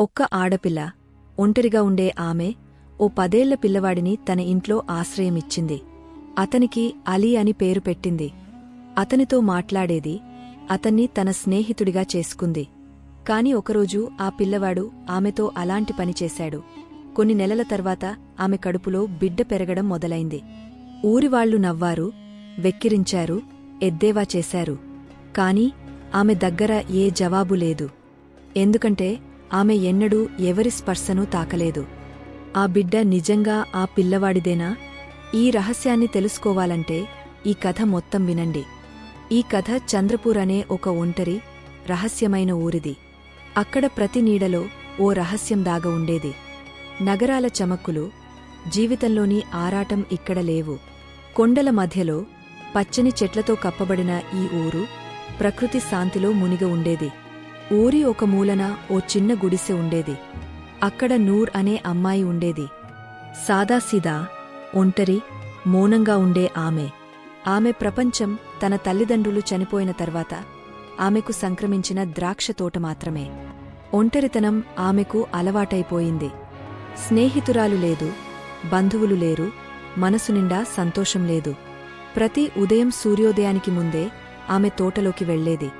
ఒక్క ఆడపిల్ల ఒంటరిగా ఉండే ఆమె ఓ పదేళ్ళ పిల్లవాడిని తన ఇంట్లో ఆశ్రయమిచ్చింది. అతనికి అలీ అని పేరు పెట్టింది. అతనితో మాట్లాడేది అతన్ని తన స్నేహితుడిగా చేసుకుంది. కాని ఒకరోజు ఆ పిల్లవాడు ఆమెతో అలాంటి పని చేశాడు. కొన్ని నెలల తర్వాత ఆమె కడుపులో బిడ్డ పెరగడం మొదలైంది. ఊరివాళ్ళు నవ్వారు వెక్కిరించారు ఎద్దేవా చేశారు. కాని ఆమె దగ్గర ఏ జవాబు లేదు. ఎందుకంటే ఆమె ఎన్నడూ ఎవరి స్పర్శనూ తాకలేదు. ఆ బిడ్డ నిజంగా ఆ పిల్లవాడిదేనా? ఈ రహస్యాన్ని తెలుసుకోవాలంటే ఈ కథ మొత్తం వినండి. ఈ కథ చంద్రపూర్ అనే ఒక ఒంటరి రహస్యమైన ఊరిది. అక్కడ ప్రతి నీడలో ఓ రహస్యం దాగ ఉండేది. నగరాల చమక్కులు జీవితంలోని ఆరాటం ఇక్కడ లేవు. కొండల మధ్యలో పచ్చని చెట్లతో కప్పబడిన ఈ ఊరు ప్రకృతి శాంతిలో మునిగ ఉండేది. ఊరి ఒక మూలన ఓ చిన్న గుడిసె ఉండేది. అక్కడ నూర్ అనే అమ్మాయి ఉండేది. సాదాసీదా ఒంటరి మౌనంగా ఉండే ఆమె. ఆమె ప్రపంచం తన తల్లిదండ్రులు చనిపోయిన తర్వాత ఆమెకు సంక్రమించిన ద్రాక్ష తోట మాత్రమే. ఒంటరితనం ఆమెకు అలవాటైపోయింది. స్నేహితురాలు లేదు బంధువులు లేరు మనసు నిండా సంతోషం లేదు. ప్రతి ఉదయం సూర్యోదయానికి ముందే ఆమె తోటలోకి వెళ్ళేది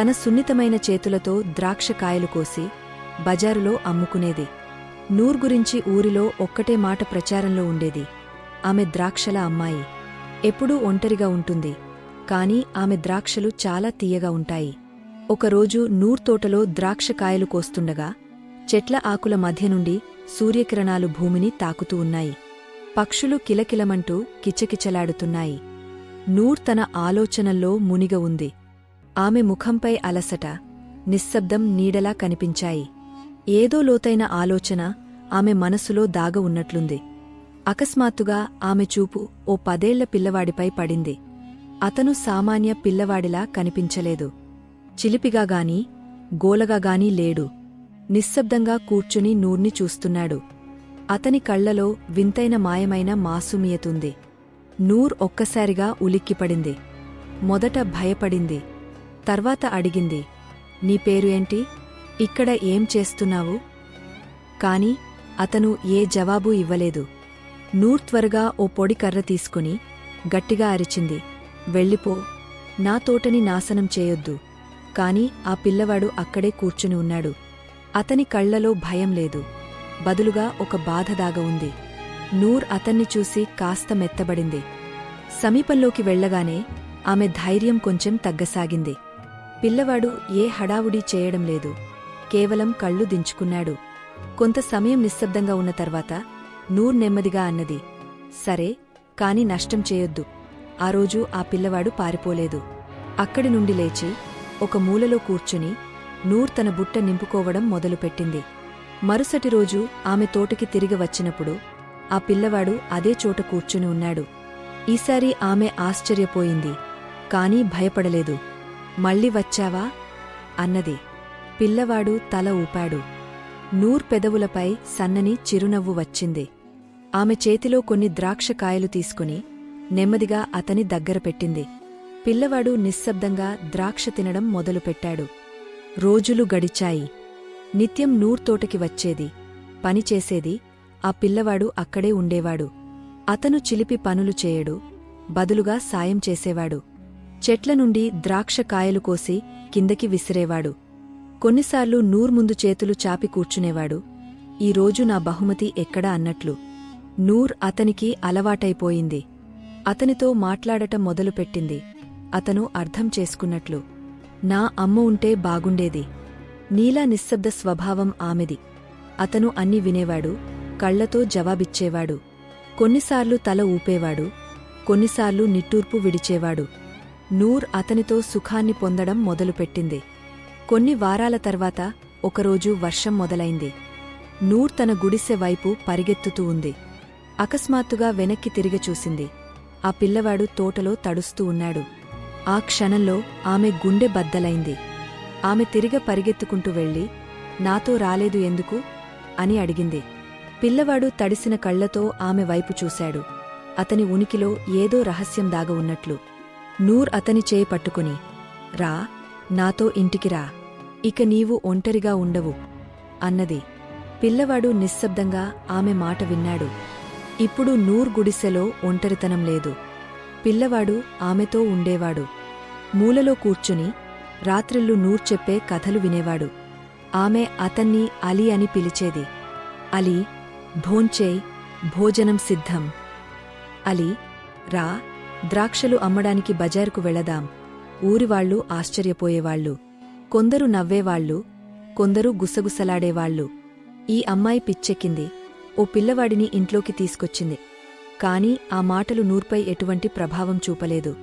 తన సున్నితమైన చేతులతో ద్రాక్ష కాయలు కోసి బజారులో అమ్ముకునేది. నూర్ గురించి ఊరిలో ఒక్కటే మాట ప్రచారంలో ఉండేది. ఆమె ద్రాక్షల అమ్మాయి. ఎప్పుడూ ఒంటరిగా ఉంటుంది. కాని ఆమె ద్రాక్షలు చాలా తీయగా ఉంటాయి. ఒకరోజు నూర్ తోటలో ద్రాక్ష కాయలు కోస్తుండగా చెట్ల ఆకుల మధ్య నుండి సూర్యకిరణాలు భూమిని తాకుతూ ఉన్నాయి. పక్షులు కిలకిలమంటూ కిచకిచలాడుతున్నాయి. నూర్ తన ఆలోచనల్లో మునిగ ఉంది. ఆమె ముఖంపై అలసట నిశ్శబ్దం నీడలా కనిపించాయి. ఏదో లోతైన ఆలోచన ఆమె మనసులో దాగ ఉన్నట్లుంది. అకస్మాత్తుగా ఆమె చూపు ఓ పదేళ్ళ పిల్లవాడిపై పడింది. అతను సామాన్య పిల్లవాడిలా కనిపించలేదు. చిలిపిగాగాని గోలగాగాని లేడు. నిశ్శబ్దంగా కూర్చుని నూర్ని చూస్తున్నాడు. అతని కళ్ళలో వింతైన మాయమైన మాసుమియతుంది నూర్ ఒక్కసారిగా ఉలిక్కిపడింది. మొదట భయపడింది. తర్వాత అడిగింది నీ పేరు ఏంటి? ఇక్కడ ఏం చేస్తున్నావు? కాని అతను ఏ జవాబు ఇవ్వలేదు. నూర్ త్వరగా ఓ పొడి కర్ర తీసుకుని గట్టిగా అరిచింది వెళ్ళిపో నా తోటని నాశనం చేయొద్దు కాని ఆ పిల్లవాడు అక్కడే కూర్చుని ఉన్నాడు. అతని కళ్ళలో భయం లేదు. బదులుగా ఒక బాధ దాగ ఉంది. నూర్ అతన్ని చూసి కాస్త మెత్తబడింది. సమీపంలోకి వెళ్ళగానే ఆమె ధైర్యం కొంచెం తగ్గసాగింది. పిల్లవాడు ఏ హడావుడీ చేయడం లేదు. కేవలం కళ్ళు దించుకున్నాడు. కొంత సమయం నిశ్శబ్దంగా ఉన్న తర్వాత నూర్ నెమ్మదిగా అన్నది సరే కాని నష్టం చేయొద్దు. ఆ రోజు ఆ పిల్లవాడు పారిపోలేదు. అక్కడి నుండి లేచి ఒక మూలలో కూర్చుని నూర్ తన బుట్ట నింపుకోవడం మొదలుపెట్టింది. మరుసటి రోజు ఆమె తోటకి తిరిగి వచ్చినప్పుడు ఆ పిల్లవాడు అదే చోట కూర్చుని ఉన్నాడు. ఈసారి ఆమె ఆశ్చర్యపోయింది కాని భయపడలేదు. మళ్ళీ వచ్చావా? అన్నది. పిల్లవాడు తల ఊపాడు. నూర్ పెదవులపై సన్నని చిరునవ్వు వచ్చింది. ఆమె చేతిలో కొన్ని ద్రాక్ష కాయలు తీసుకుని నెమ్మదిగా అతని దగ్గర పెట్టింది. పిల్లవాడు నిశ్శబ్దంగా ద్రాక్ష తినడం మొదలుపెట్టాడు. రోజులు గడిచాయి. నిత్యం నూర్ తోటకి వచ్చేది. పనిచేసేది ఆ పిల్లవాడు అక్కడే ఉండేవాడు. అతను చిలిపి పనులు చేయడు. బదులుగా సాయం చేసేవాడు. చెట్ల నుండి ద్రాక్ష కాయలు కోసి కిందకి విసిరేవాడు. కొన్నిసార్లు నూర్ ముందు చేతులు చాపి కూర్చునేవాడు. ఈరోజు నా బహుమతి ఎక్కడా అన్నట్లు. నూర్ అతనికి అలవాటైపోయింది. అతనితో మాట్లాడటం మొదలుపెట్టింది. అతను అర్థం చేసుకున్నట్లు. నా అమ్మ ఉంటే బాగుండేది. నీలా నిశ్శబ్ద స్వభావం ఆమెది. అతను అన్ని వినేవాడు. కళ్ళతో జవాబిచ్చేవాడు. కొన్నిసార్లు తల ఊపేవాడు. కొన్నిసార్లు నిట్టూర్పు విడిచేవాడు. నూర్ అతనితో సుఖాన్ని పొందడం మొదలుపెట్టింది. కొన్ని వారాల తర్వాత ఒకరోజు వర్షం మొదలైంది. నూర్ తన గుడిసె వైపు పరిగెత్తుతూ ఉంది. అకస్మాత్తుగా వెనక్కి తిరిగి చూసింది. ఆ పిల్లవాడు తోటలో తడుస్తూ ఉన్నాడు. ఆ క్షణంలో ఆమె గుండె బద్దలైంది. ఆమె తిరిగ పరిగెత్తుకుంటూ వెళ్ళి నాతో రాలేదు ఎందుకు అని అడిగింది. పిల్లవాడు తడిసిన కళ్ళతో ఆమె వైపు చూశాడు. అతని ఉనికిలో ఏదో రహస్యం దాగ ఉన్నట్లు. నూర్ అతని చేయి పట్టుకుని రా నాతో ఇంటికి రా ఇక నీవు ఒంటరిగా ఉండవు అన్నది. పిల్లవాడు నిశ్శబ్దంగా ఆమె మాట విన్నాడు. ఇప్పుడు నూర్ గుడిసెలో ఒంటరితనం లేదు. పిల్లవాడు ఆమెతో ఉండేవాడు. మూలలో కూర్చుని రాత్రిళ్ళు నూర్ చెప్పే కథలు వినేవాడు. ఆమె అతన్ని అలీ అని పిలిచేది. అలీ భోంచేయ్ భోజనం సిద్ధం. అలీ రా ద్రాక్షలు అమ్మడానికి బజారుకు వెళదాం. ఊరివాళ్ళు ఆశ్చర్యపోయేవాళ్ళు కొందరు నవ్వేవాళ్ళు కొందరు గుసగుసలాడేవాళ్ళు ఈ అమ్మాయి పిచ్చెక్కింది. ఓ పిల్లవాడిని ఇంట్లోకి తీసుకొచ్చింది. కాని ఆ మాటలు నూర్పై ఎటువంటి ప్రభావం చూపలేదు.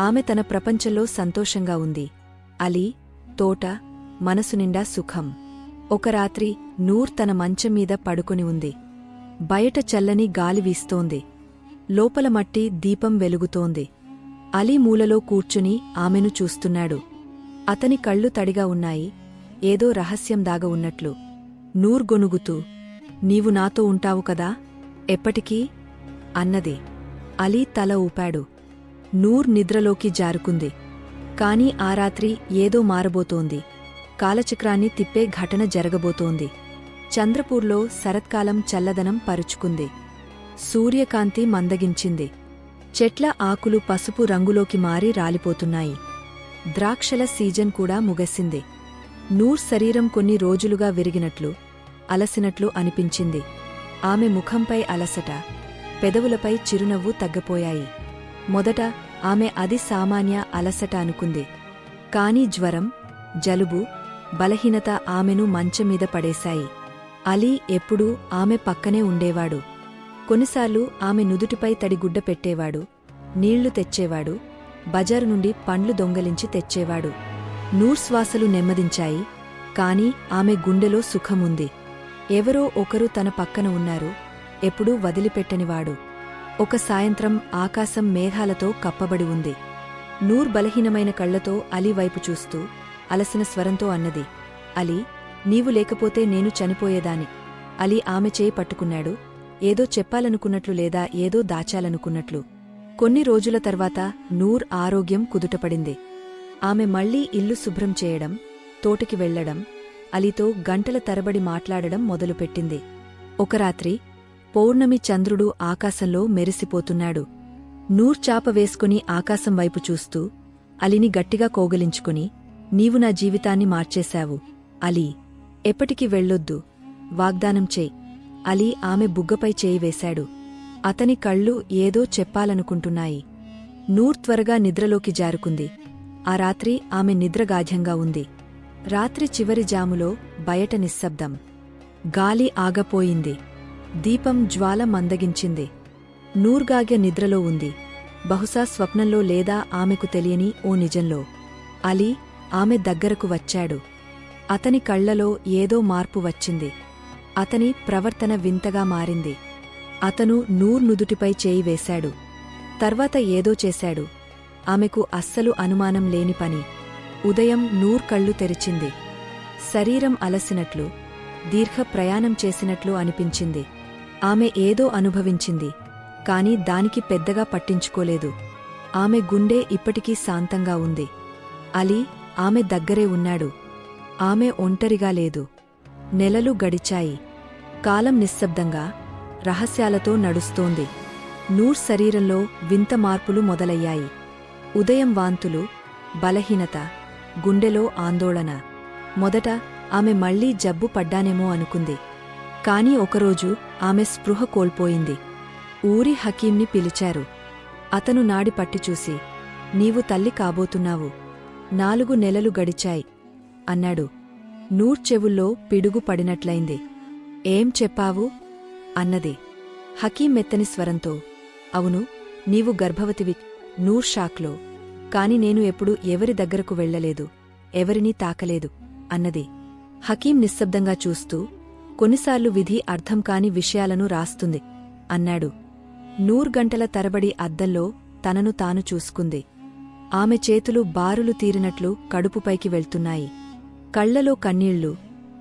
ఆమె తన ప్రపంచంలో సంతోషంగా ఉంది. అలీ తోట మనసు నిండా సుఖం. ఒక రాత్రి నూర్ తన మంచం మీద పడుకొని ఉంది. బయట చల్లని గాలి వీస్తోంది. లోపల మట్టి దీపం వెలుగుతోంది. అలీ మూలలో కూర్చుని ఆమెను చూస్తున్నాడు. అతని కళ్ళు తడిగా ఉన్నాయి. ఏదో రహస్యం దాగ ఉన్నట్లు. నూర్ గొనుగుతూ నీవు నాతో ఉంటావు కదా? ఎప్పటికీ? అన్నది. అలీ తల ఊపాడు. నూర్ నిద్రలోకి జారుకుంది. కాని ఆ రాత్రి ఏదో మారబోతోంది. కాలచక్రాన్ని తిప్పే ఘటన జరగబోతోంది. చంద్రపూర్లో శరత్కాలం చల్లదనం పరుచుకుంది. సూర్యకాంతి మందగించింది. చెట్ల ఆకులు పసుపు రంగులోకి మారి రాలిపోతున్నాయి. ద్రాక్షల సీజన్ కూడా ముగసింది. నూర్ శరీరం కొన్ని రోజులుగా విరిగినట్లు అలసినట్లు అనిపించింది. ఆమె ముఖంపై అలసట పెదవులపై చిరునవ్వు తగ్గపోయాయి. మొదట ఆమె అది సామాన్య అలసట అనుకుంది. కాని జ్వరం జలుబు బలహీనత ఆమెను మంచమీద పడేశాయి. అలీ ఎప్పుడూ ఆమె పక్కనే ఉండేవాడు. కొన్నిసార్లు ఆమె నుదుటిపై తడిగుడ్డ పెట్టేవాడు నీళ్ళు తెచ్చేవాడు బజారు నుండి పండ్లు దొంగలించి తెచ్చేవాడు. నూర్శ్వాసలు నెమ్మదించాయి కాని ఆమె గుండెలో సుఖముంది. ఎవరో ఒకరు తన పక్కన ఉన్నారు ఎప్పుడూ వదిలిపెట్టనివాడు. ఒక సాయంత్రం ఆకాశం మేఘాలతో కప్పబడి ఉంది. నూర్ బలహీనమైన కళ్ళతో అలీ వైపు చూస్తూ అలసిన స్వరంతో అన్నది అలీ నీవు లేకపోతే నేను చనిపోయేదాని అలీ ఆమె చేయి పట్టుకున్నాడు ఏదో చెప్పాలనుకున్నట్లు లేదా ఏదో దాచాలనుకున్నట్లు. కొన్ని రోజుల తర్వాత నూర్ ఆరోగ్యం కుదుటపడింది. ఆమె మళ్ళీ ఇల్లు శుభ్రం చేయడం తోటకి వెళ్ళడం అలీతో గంటల తరబడి మాట్లాడడం మొదలుపెట్టింది. ఒక రాత్రి పౌర్ణమి చంద్రుడు ఆకాశంలో మెరిసిపోతున్నాడు. నూర్ చాప వేసుకుని ఆకాశం వైపు చూస్తూ అలిని గట్టిగా కోగలించుకుని నీవు నా జీవితాన్ని మార్చేశావు. అలీ ఎప్పటికి వెళ్ళొద్దు. వాగ్దానం చేయి. అలీ ఆమె బుగ్గపై చేయి వేశాడు. అతని కళ్ళు ఏదో చెప్పాలనుకుంటున్నాయి. నూర్ త్వరగా నిద్రలోకి జారుకుంది. ఆ రాత్రి ఆమె నిద్రగాఢ్యంగా ఉంది. రాత్రి చివరి జాములో బయట నిశ్శబ్దం. గాలి ఆగపోయింది. దీపం జ్వాల మందగించింది. నూర్గాగ్య నిద్రలో ఉంది. బహుశా స్వప్నంలో లేదా ఆమెకు తెలియని ఓ నిజంలో. అలీ ఆమె దగ్గరకు వచ్చాడు. అతని కళ్ళలో ఏదో మార్పు వచ్చింది. అతని ప్రవర్తన వింతగా మారింది. అతను నూర్ నుదుటిపై చేయి వేశాడు. తర్వాత ఏదో చేశాడు. ఆమెకు అస్సలు అనుమానం లేని పని. ఉదయం నూర్ కళ్ళు తెరిచింది. శరీరం అలసినట్లు దీర్ఘ ప్రయాణం చేసినట్లు అనిపించింది. ఆమె ఏదో అనుభవించింది కాని దానికి పెద్దగా పట్టించుకోలేదు. ఆమె గుండె ఇప్పటికీ శాంతంగా ఉంది. అలీ ఆమె దగ్గరే ఉన్నాడు. ఆమె ఒంటరిగా లేదు. నెలలు గడిచాయి. కాలం నిశ్శబ్దంగా రహస్యాలతో నడుస్తోంది. నూర్ శరీరంలో వింత మార్పులు మొదలయ్యాయి. ఉదయం వాంతులు బలహీనత గుండెలో ఆందోళన. మొదట ఆమె మళ్ళీ జబ్బు పడ్డానేమో అనుకుంది. కాని ఒకరోజు ఆమె స్పృహ కోల్పోయింది. ఊరి హకీంని పిలిచారు. అతను నాడి పట్టిచూసి నీవు తల్లి కాబోతున్నావు. నాలుగు నెలలు గడిచాయి అన్నాడు. నూర్ చెవుల్లో పిడుగు పడినట్లయింది. ఏం చెప్పావు? అన్నది. హకీం మెత్తని స్వరంతో అవును నీవు గర్భవతివి నూర్ షాక్లో కాని నేను ఎప్పుడు ఎవరి దగ్గరకు వెళ్ళలేదు ఎవరినీ తాకలేదు అన్నది. హకీం నిశ్శబ్దంగా చూస్తూ కొన్నిసార్లు విధి అర్థం కాని విషయాలను రాస్తుంది అన్నాడు. నూర్ గంటల తరబడి అద్దంలో తనను తాను చూసుకుంది. ఆమె చేతులు బారులు తీరినట్లు కడుపుపైకి వెళ్తున్నాయి. కళ్ళలో కన్నీళ్ళు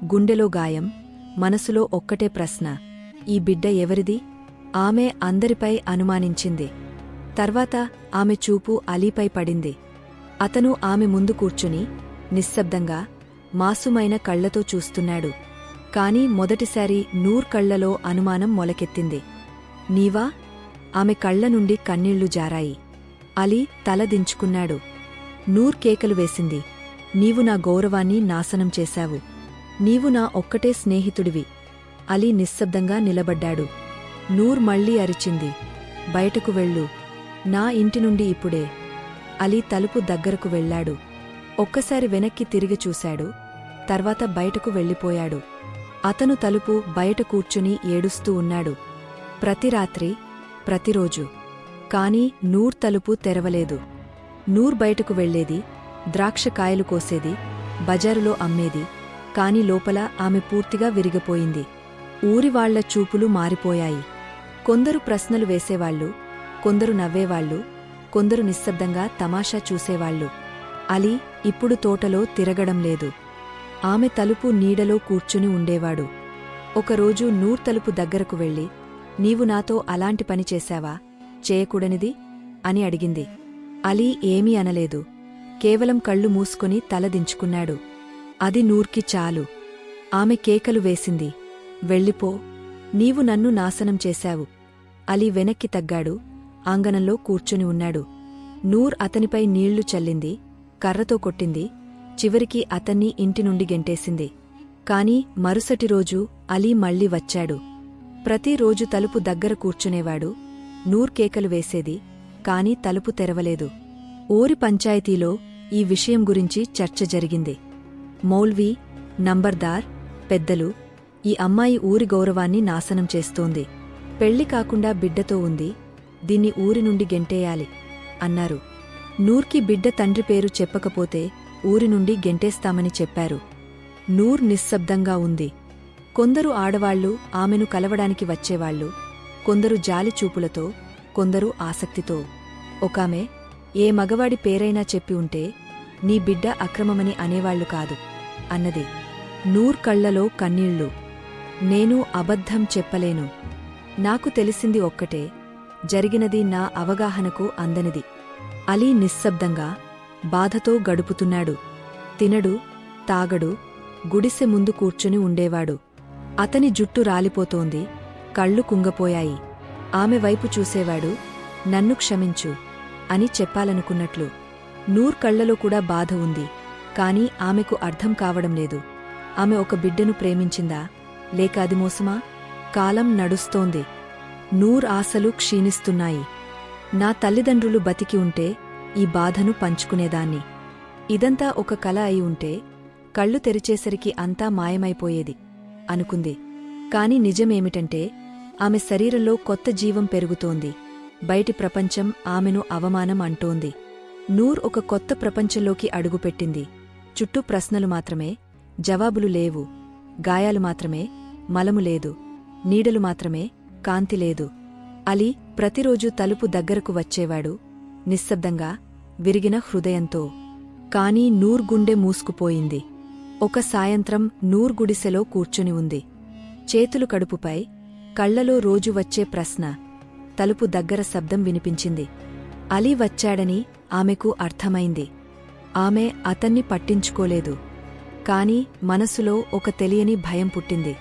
గుండెలో గాయం మనసులో ఒక్కటే ప్రశ్న. ఈ బిడ్డ ఎవరిది? ఆమె అందరిపై అనుమానించింది. తర్వాత ఆమె చూపు అలీపై పడింది. అతను ఆమె ముందు కూర్చుని నిశ్శబ్దంగా మాసుమైన కళ్ళతో చూస్తున్నాడు. కాని మొదటిసారి నూర్ కళ్ళలో అనుమానం మొలకెత్తింది. నీవా? ఆమె కళ్ళ నుండి కన్నీళ్ళు జారాయి. అలీ తల దించుకున్నాడు. నూర్ కేకలు వేసింది. నీవు నా గౌరవాన్ని నాశనం చేశావు. నీవు నా ఒక్కటే స్నేహితుడివి. అలీ నిశ్శబ్దంగా నిలబడ్డాడు. నూర్ మళ్ళీ అరిచింది. బయటకు వెళ్ళు. నా ఇంటి నుండి ఇప్పుడే. అలీ తలుపు దగ్గరకు వెళ్ళాడు. ఒక్కసారి వెనక్కి తిరిగి చూశాడు. తర్వాత బయటకు వెళ్ళిపోయాడు. అతను తలుపు బయట కూర్చుని ఏడుస్తూ ఉన్నాడు. ప్రతి రాత్రి ప్రతిరోజు. కాని నూర్ తలుపు తెరవలేదు. నూర్ బయటకు వెళ్ళేది ద్రాక్ష కాయలు కోసేది బజారులో అమ్మేది కాని లోపల ఆమె పూర్తిగా విరిగిపోయింది. ఊరివాళ్ళ చూపులు మారిపోయాయి. కొందరు ప్రశ్నలు వేసేవాళ్ళు కొందరు నవ్వేవాళ్ళు కొందరు నిశ్శబ్దంగా తమాషా చూసేవాళ్ళు అలీ ఇప్పుడు తోటలో తిరగడం లేదు. ఆమె తలుపు నీడలో కూర్చుని ఉండేవాడు. ఒకరోజు నూర్ తలుపు దగ్గరకు వెళ్ళి నీవు నాతో అలాంటి పని చేశావా? చేయకూడనిది? అని అడిగింది. అలీ ఏమీ అనలేదు. కేవలం కళ్ళు మూసుకొని తలదించుకున్నాడు అది నూర్కి చాలు. ఆమె కేకలు వేసింది. వెళ్ళిపో. నీవు నన్ను నాశనం చేశావు. అలీ వెనక్కి తగ్గాడు. ఆంగణంలో కూర్చుని ఉన్నాడు. నూర్ అతనిపై నీళ్ళు చల్లింది. కర్రతో కొట్టింది. చివరికి అతన్ని ఇంటి నుండి గెంటేసింది. కాని మరుసటి రోజు అలీ మళ్ళీ వచ్చాడు. ప్రతిరోజు తలుపు దగ్గర కూర్చునేవాడు. నూర్ కేకలు వేసేది. కాని తలుపు తెరవలేదు. ఊరి పంచాయతీలో ఈ విషయం గురించి చర్చ జరిగింది. మౌల్వీ నంబర్దార్ పెద్దలు ఈ అమ్మాయి ఊరి గౌరవాన్ని నాశనం చేస్తోంది. పెళ్ళి కాకుండా బిడ్డతో ఉంది. దీన్ని ఊరి నుండి గెంటేయాలి అన్నారు. నూర్కి బిడ్డ తండ్రి పేరు చెప్పకపోతే ఊరి నుండి గెంటేస్తామని చెప్పారు. నూర్ నిశ్శబ్దంగా ఉంది. కొందరు ఆడవాళ్ళు ఆమెను కలవడానికి వచ్చేవాళ్ళు. కొందరు జాలి చూపులతో కొందరు ఆసక్తితో. ఒకామె ఏ మగవాడి పేరైనా చెప్పి ఉంటే నీ బిడ్డ అక్రమమని అనేవాళ్ళు కాదు అన్నది. నూర్ కళ్ళలో కన్నీళ్ళు. నేను అబద్ధం చెప్పలేను. నాకు తెలిసింది ఒక్కటే. జరిగినది నా అవగాహనకు అందనిది అలీ నిశ్శబ్దంగా బాధతో గడుపుతున్నాడు. తినడు తాగడు గుడిసె ముందు కూర్చుని ఉండేవాడు. అతని జుట్టు రాలిపోతోంది కళ్ళు కుంగపోయాయి. ఆమె వైపు చూసేవాడు నన్ను క్షమించు. అని చెప్పాలనుకున్నట్లు నూర్ కళ్ళలో కూడా బాధ ఉంది. కాని ఆమెకు అర్థం కావడం లేదు. ఆమె ఒక బిడ్డను ప్రేమించిందా? లేక అది మోసమా? కాలం నడుస్తోంది. నూర్ ఆశలు క్షీణిస్తున్నాయి. నా తల్లిదండ్రులు బతికి ఉంటే ఈ బాధను పంచుకునేదాన్ని. ఇదంతా ఒక కల అయి ఉంటే కళ్ళు తెరిచేసరికి అంతా మాయమైపోయేది అనుకుంది. కాని నిజమేమిటంటే ఆమె శరీరంలో కొత్త జీవం పెరుగుతోంది. బయటి ప్రపంచం ఆమెను అవమానం అంటోంది. నూర్ ఒక కొత్త ప్రపంచంలోకి అడుగుపెట్టింది. చుట్టూ ప్రశ్నలు మాత్రమే జవాబులు లేవు. గాయాలు మాత్రమే మలము లేదు. నీడలు మాత్రమే కాంతి లేదు. అలీ ప్రతిరోజూ తలుపు దగ్గరకు వచ్చేవాడు. నిశ్శబ్దంగా విరిగిన హృదయంతో. కాని నూర్ గుండె మూసుకుపోయింది. ఒక సాయంత్రం నూర్ గుడిసెలో కూర్చుని ఉంది. చేతులు కడుపుపై కళ్ళలో రోజు వచ్చే ప్రశ్న. తలుపు దగ్గర శబ్దం వినిపించింది. అలీ వచ్చాడని ఆమెకు అర్థమైంది. ఆమె అతన్ని పట్టించుకోలేదు. కాని మనసులో ఒక తెలియని భయం పుట్టింది.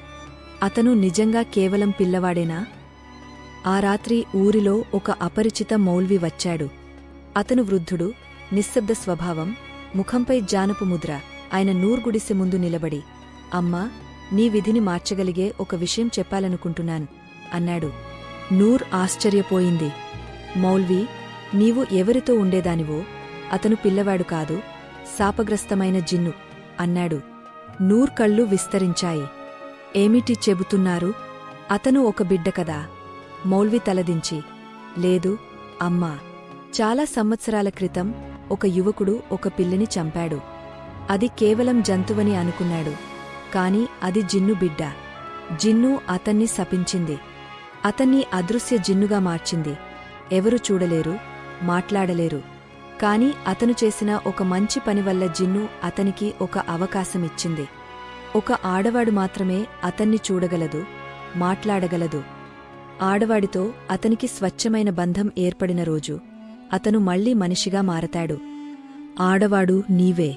అతను నిజంగా కేవలం పిల్లవాడేనా? ఆ రాత్రి ఊరిలో ఒక అపరిచిత మౌల్వి వచ్చాడు. అతను వృద్ధుడు నిశ్శబ్ద స్వభావం ముఖంపై జానపు ముద్ర. ఆయన నూర్గుడిసె ముందు నిలబడి అమ్మా నీ విధిని మార్చగలిగే ఒక విషయం చెప్పాలనుకుంటున్నాను అన్నాడు. నూర్ ఆశ్చర్యపోయింది. మౌల్వీ నీవు ఎవరితో ఉండేదానివో అతను పిల్లవాడు కాదు శాపగ్రస్తమైన జిన్ను అన్నాడు. నూర్ కళ్ళు విస్తరించాయి. ఏమిటి చెబుతున్నారు? అతను ఒక బిడ్డ కదా? మౌల్వి తలదించి లేదు అమ్మా. చాలా సంవత్సరాల క్రితం ఒక యువకుడు ఒక పిల్లిని చంపాడు. అది కేవలం జంతువని అనుకున్నాడు కాని అది జిన్ను బిడ్డ. జిన్ను అతన్ని శపించింది. అతన్ని అదృశ్య జిన్నుగా మార్చింది. ఎవరు చూడలేరు మాట్లాడలేరు. కాని అతను చేసిన ఒక మంచి పని వల్ల జిన్ను అతనికి ఒక అవకాశమిచ్చింది ఒక ఆడవాడు మాత్రమే అతన్ని చూడగలదు మాట్లాడగలదు. ఆడవాడితో అతనికి స్వచ్ఛమైన బంధం ఏర్పడిన రోజు అతను మళ్ళీ మనిషిగా మారతాడు. ఆడవాడు నీవే.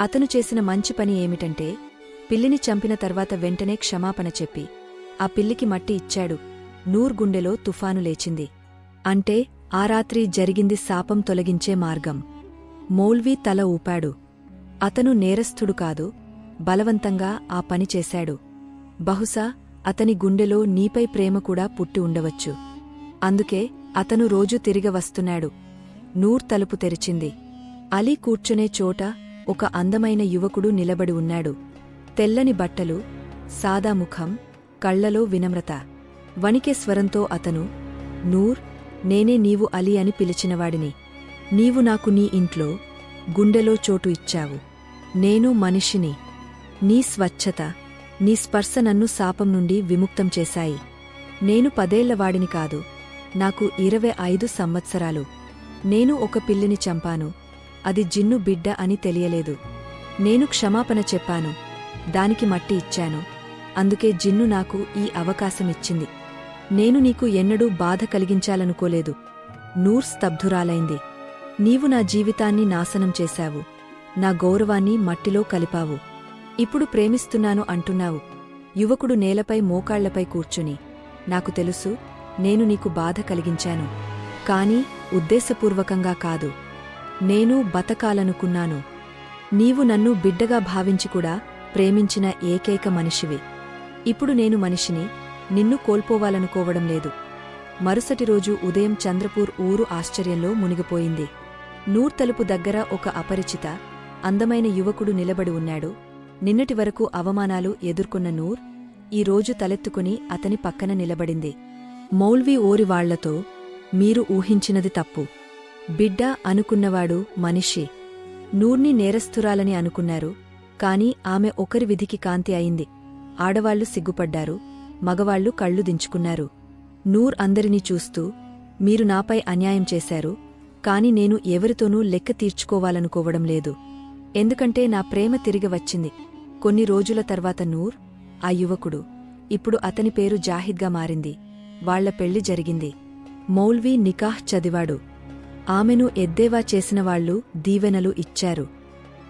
అతను చేసిన మంచి పని ఏమిటంటే పిల్లిని చంపిన తర్వాత వెంటనే క్షమాపణ చెప్పి ఆ పిల్లికి మట్టి ఇచ్చాడు. నూర్ గుండెలో తుఫాను లేచింది. అంటే ఆ రాత్రి జరిగింది శాపం తొలగించే మార్గం. మౌల్వీ తల ఊపాడు. అతను నేరస్థుడు కాదు బలవంతంగా ఆ పని చేశాడు. బహుశా అతని గుండెలో నీపై ప్రేమ కూడా పుట్టి ఉండవచ్చు. అందుకే అతను రోజు తిరిగి వస్తున్నాడు. నూర్ తలుపు తెరిచింది. అలీ కూర్చునే చోట ఒక అందమైన యువకుడు నిలబడి ఉన్నాడు. తెల్లని బట్టలు సాదా ముఖం కళ్ళలో వినమ్రత. వణికే స్వరంతో అతను నూర్ నేనే నీవు అలీ అని పిలిచినవాడిని నీవు నాకు నీ ఇంట్లో గుండెలో చోటు ఇచ్చావు. నేను మనిషిని. నీ స్వచ్ఛత నీ స్పర్శ నన్ను శాపం నుండి విముక్తం చేశాయి. నేను పదేళ్ళవాడిని కాదు నాకు ఇరవై ఐదు సంవత్సరాలు. నేను ఒక పిల్లిని చంపాను. అది జిన్ను బిడ్డ అని తెలియలేదు. నేను క్షమాపణ చెప్పాను. దానికి మట్టి ఇచ్చాను. అందుకే జిన్ను నాకు ఈ అవకాశమిచ్చింది. నేను నీకు ఎన్నడూ బాధ కలిగించాలనుకోలేదు. నూర్ స్తబ్ధురాలైంది. నీవు నా జీవితాన్ని నాశనం చేశావు. నా గౌరవాన్ని మట్టిలో కలిపావు. ఇప్పుడు ప్రేమిస్తున్నాను అంటున్నావు. యువకుడు నేలపై మోకాళ్ళపై కూర్చుని నాకు తెలుసు నేను నీకు బాధ కలిగించాను. కాని ఉద్దేశపూర్వకంగా కాదు. నేను బతకాలనుకున్నాను. నీవు నన్ను బిడ్డగా భావించి కూడా ప్రేమించిన ఏకైక మనిషివి. ఇప్పుడు నేను మనిషిని నిన్ను కోల్పోవాలనుకోవడం లేదు. మరుసటి రోజు ఉదయం చంద్రపూర్ ఊరు ఆశ్చర్యంలో మునిగిపోయింది. నూర్ తలుపు దగ్గర ఒక అపరిచిత అందమైన యువకుడు నిలబడి ఉన్నాడు. నిన్నటి వరకు అవమానాలు ఎదుర్కొన్న నూర్ ఈ రోజు తలెత్తుకుని అతని పక్కన నిలబడింది. మౌల్వీ ఓరివాళ్ళతో మీరు ఊహించినది తప్పు. బిడ్డ అనుకున్నవాడు మనిషి. నూర్ని నేరస్తురాలని అనుకున్నారు కాని ఆమె ఒకరి విధికి కాంతి అయింది. ఆడవాళ్ళు సిగ్గుపడ్డారు. మగవాళ్ళు కళ్ళు దించుకున్నారు. నూర్ అందరినీ చూస్తూ మీరు నాపై అన్యాయం చేశారు కాని నేను ఎవరితోనూ లెక్క తీర్చుకోవాలనుకోవడం లేదు. ఎందుకంటే నా ప్రేమ తిరిగి వచ్చింది. కొన్ని రోజుల తర్వాత నూర్ ఆ యువకుడు ఇప్పుడు అతని పేరు జాహిద్గా మారింది. వాళ్ళ పెళ్ళి జరిగింది. మౌల్వీ నికాహ్ చదివాడు. ఆమెను ఎద్దేవా చేసినవాళ్ళు దీవెనలు ఇచ్చారు.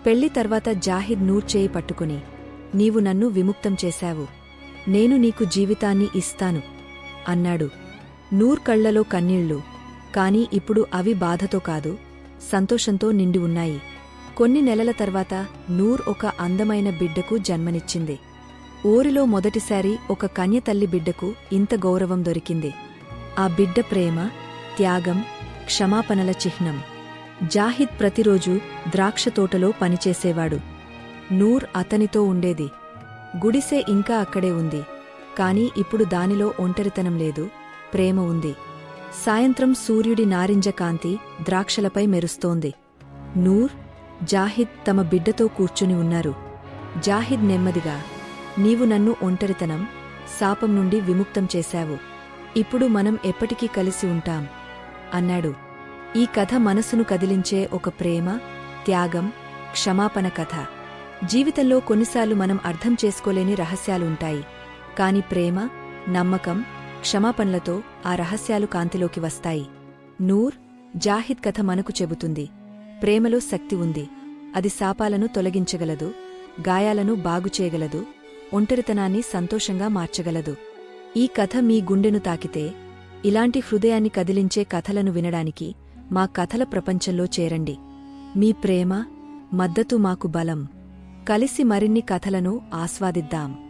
పెళ్ళి తర్వాత జాహిద్ నూర్ చేయి పట్టుకుని నీవు నన్ను విముక్తం చేశావు. నేను నీకు జీవితాన్ని ఇస్తాను అన్నాడు. నూర్ కళ్ళలో కన్నీళ్ళు కాని ఇప్పుడు అవి బాధతో కాదు సంతోషంతో నిండి ఉన్నాయి. కొన్ని నెలల తర్వాత నూర్ ఒక అందమైన బిడ్డకు జన్మనిచ్చింది. ఊరిలో మొదటిసారి ఒక కన్యతల్లి బిడ్డకు ఇంత గౌరవం దొరికింది. ఆ బిడ్డ ప్రేమ త్యాగం క్షమాపణల చిహ్నం. జాహిద్ ప్రతిరోజూ ద్రాక్షతోటలో పనిచేసేవాడు. నూర్ అతనితో ఉండేది. గుడిసె ఇంకా అక్కడే ఉంది. కాని ఇప్పుడు దానిలో ఒంటరితనం లేదు ప్రేమ ఉంది. సాయంత్రం సూర్యుడి నారింజ కాంతి ద్రాక్షలపై మెరుస్తోంది. నూర్ జాహిద్ తమ బిడ్డతో కూర్చుని ఉన్నారు. జాహిద్ నెమ్మదిగా నీవు నన్ను ఒంటరితనం శాపం నుండి విముక్తం చేశావు. ఇప్పుడు మనం ఎప్పటికీ కలిసి ఉంటాం అన్నాడు. ఈ కథ మనసును కదిలించే ఒక ప్రేమ త్యాగం క్షమాపణ కథ. జీవితంలో కొన్నిసార్లు మనం అర్థం చేసుకోలేని రహస్యాలుంటాయి. కాని ప్రేమ నమ్మకం క్షమాపణలతో ఆ రహస్యాలు కాంతిలోకి వస్తాయి. నూర్ జాహిద్ కథ మనకు చెబుతుంది. ప్రేమలో శక్తి ఉంది. అది శాపాలను తొలగించగలదు గాయాలను బాగుచేయగలదు ఒంటరితనాన్ని సంతోషంగా మార్చగలదు. ఈ కథ మీ గుండెను తాకితే ఇలాంటి హృదయాన్ని కదిలించే కథలను వినడానికి మా కథల ప్రపంచంలో చేరండి. మీ ప్రేమ మద్దతు మాకు బలం. కలిసి మరిన్ని కథలను ఆస్వాదిద్దాం.